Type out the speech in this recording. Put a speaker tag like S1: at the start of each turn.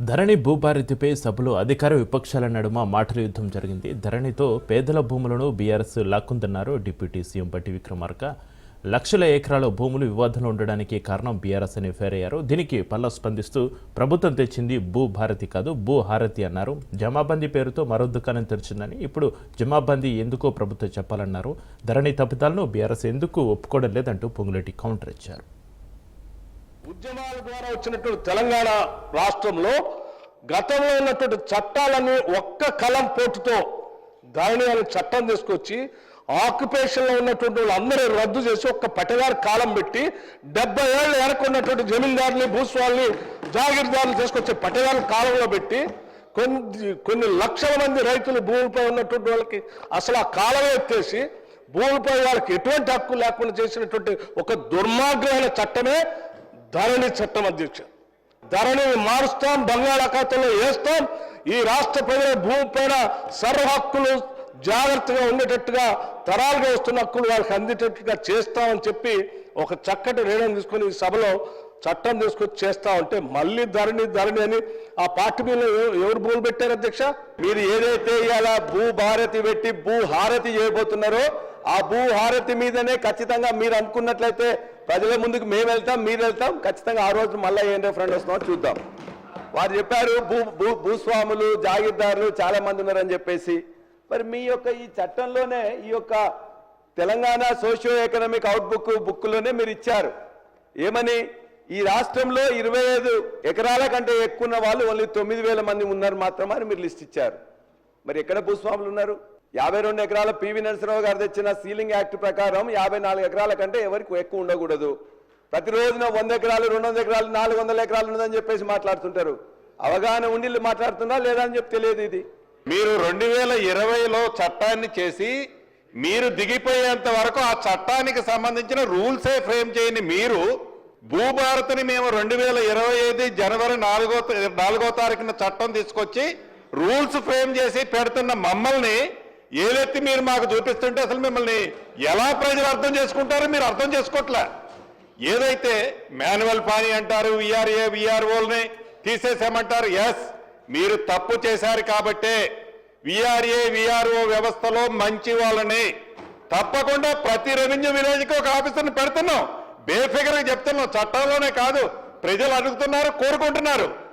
S1: ధరణి భూభారతిపై సభలో అధికార విపక్షాల నడుమ మాటల యుద్ధం జరిగింది. ధరణితో పేదల భూములను బీఆర్ఎస్ లాక్కుందన్నారు డిప్యూటీ సీఎం బట్టి విక్రమార్క. లక్షల ఎకరాల భూములు వివాదంలో ఉండడానికి కారణం బీఆర్ఎస్ అని ఫేర్ అయ్యారు దీనికి పల్లా స్పందిస్తూ ప్రభుత్వం తెచ్చింది భూ భారతి కాదు భూ హారతి అన్నారు. జమాబందీ పేరుతో మరో దుకాణం తెరిచిందని ఇప్పుడు జమాబందీ ఎందుకో ప్రభుత్వం చెప్పాలన్నారు. ధరణి తప్పిదాలను బీఆర్ఎస్ ఎందుకు ఒప్పుకోవడం లేదంటూ పొంగులెట్టి కౌంటర్ ఇచ్చారు.
S2: ఉద్యమాల ద్వారా వచ్చినటువంటి తెలంగాణ రాష్ట్రంలో గతంలో ఉన్నటువంటి చట్టాలన్నీ ఒక్క కలం పోటుతో ధరణి అనే చట్టం తీసుకొచ్చి ఆక్యుపేషన్లో ఉన్నటువంటి వాళ్ళందరూ రద్దు చేసి ఒక్క పట్టదారు కాలం పెట్టి డెబ్బై ఏళ్ళు వెనకున్నటువంటి జమీందారుని భూస్వాల్ని జాగీర్దారులు తీసుకొచ్చే పట్టదారు కాలంలో పెట్టి కొన్ని కొన్ని లక్షల మంది రైతులు భూమిపై ఉన్నటువంటి వాళ్ళకి అసలు ఆ కాలం ఎత్తేసి భూమిపై వాళ్ళకి ఎటువంటి హక్కు లేకుండా చేసినటువంటి ఒక దుర్మార్గమైన చట్టమే ధరణి చట్టం అధ్యక్ష ధరణిని మారుస్తాం బంగాళాఖాతంలో వేస్తాం ఈ రాష్ట్ర ప్రజల భూమి పైన సర్వ హక్కులు జాగ్రత్తగా ఉండేటట్టుగా తరాలుగా వస్తున్న హక్కులు వాళ్ళకి అందేటట్టుగా చేస్తామని చెప్పి ఒక చక్కటి నిర్ణయం తీసుకుని ఈ సభలో చట్టం తీసుకొచ్చి చేస్తా ఉంటే మళ్ళీ ధరణి ధరణి అని ఆ పార్టీ మీద ఎవరు భూములు పెట్టారు అధ్యక్ష?
S3: మీరు ఏదైతే ఇలా భూ భారతి పెట్టి భూ హారతి చేయబోతున్నారో ఆ భూ హారతి మీదనే ఖచ్చితంగా మీరు అనుకున్నట్లయితే ప్రజల ముందుకు మేము వెళ్తాం మీరు వెళ్తాం. ఖచ్చితంగా ఆ రోజు మళ్ళీ ఏం రెఫరెండ్ వస్తున్నాం చూద్దాం. వారు చెప్పారు భూ భూ భూస్వాములు జాగీర్దారులు చాలా మంది ఉన్నారని చెప్పేసి. మరి మీ యొక్క ఈ చట్టంలోనే ఈ యొక్క తెలంగాణ సోషియో ఎకనామిక్ అవుట్బుక్ బుక్లోనే మీరు ఇచ్చారు. ఏమని? ఈ రాష్ట్రంలో ఇరవై ఐదు ఎకరాల కంటే ఎక్కువ ఉన్న వాళ్ళు ఓన్లీ తొమ్మిది వేల మంది ఉన్నారు మాత్రమే అని మీరు లిస్ట్ ఇచ్చారు. మరి ఎక్కడ భూస్వాములు ఉన్నారు? యాభై రెండు ఎకరాల పివి నరసింహరావు గారు తెచ్చిన సీలింగ్ యాక్ట్ ప్రకారం యాభై నాలుగు ఎకరాల కంటే ఎవరికి ఎక్కువ ఉండకూడదు. ప్రతిరోజున వంద ఎకరాలు రెండు వందల ఎకరాలు నాలుగు వందల ఎకరాలు ఉన్నదని చెప్పేసి మాట్లాడుతుంటారు. అవగాహన ఉండి మాట్లాడుతున్నా లేదా అని చెప్పి తెలియదు ఇది.
S4: మీరు రెండు వేల ఇరవైలో చట్టాన్ని చేసి మీరు దిగిపోయేంత వరకు ఆ చట్టానికి సంబంధించిన రూల్సే ఫ్రేమ్ చేయని మీరు భూభారతిని మేము రెండు వేల ఇరవై ఐదు జనవరి నాలుగో నాలుగో తారీఖున చట్టం తీసుకొచ్చి రూల్స్ ఫ్రేమ్ చేసి పెడుతున్న మమ్మల్ని ఏదెత్తి మీరు మాకు చూపిస్తుంటే అసలు మిమ్మల్ని ఎలా ప్రజలు అర్థం చేసుకుంటారో మీరు అర్థం చేసుకోవట్లే ఏదైతే మాన్యువల్ పానీ అంటారు విఆర్ఏ విఆర్ఓల్ని తీసేసామంటారు ఎస్ మీరు తప్పు చేశారు కాబట్టే విఆర్ఏ విఆర్ఓ వ్యవస్థలో మంచి వాళ్ళని తప్పకుండా ప్రతి రెవెన్యూ విలేజ్కి ఒక ఆఫీసర్ని పెడుతున్నాం. బేఫిగర్గా చెప్తున్నాం. చట్టంలోనే కాదు. ప్రజలు అడుగుతున్నారు కోరుకుంటున్నారు.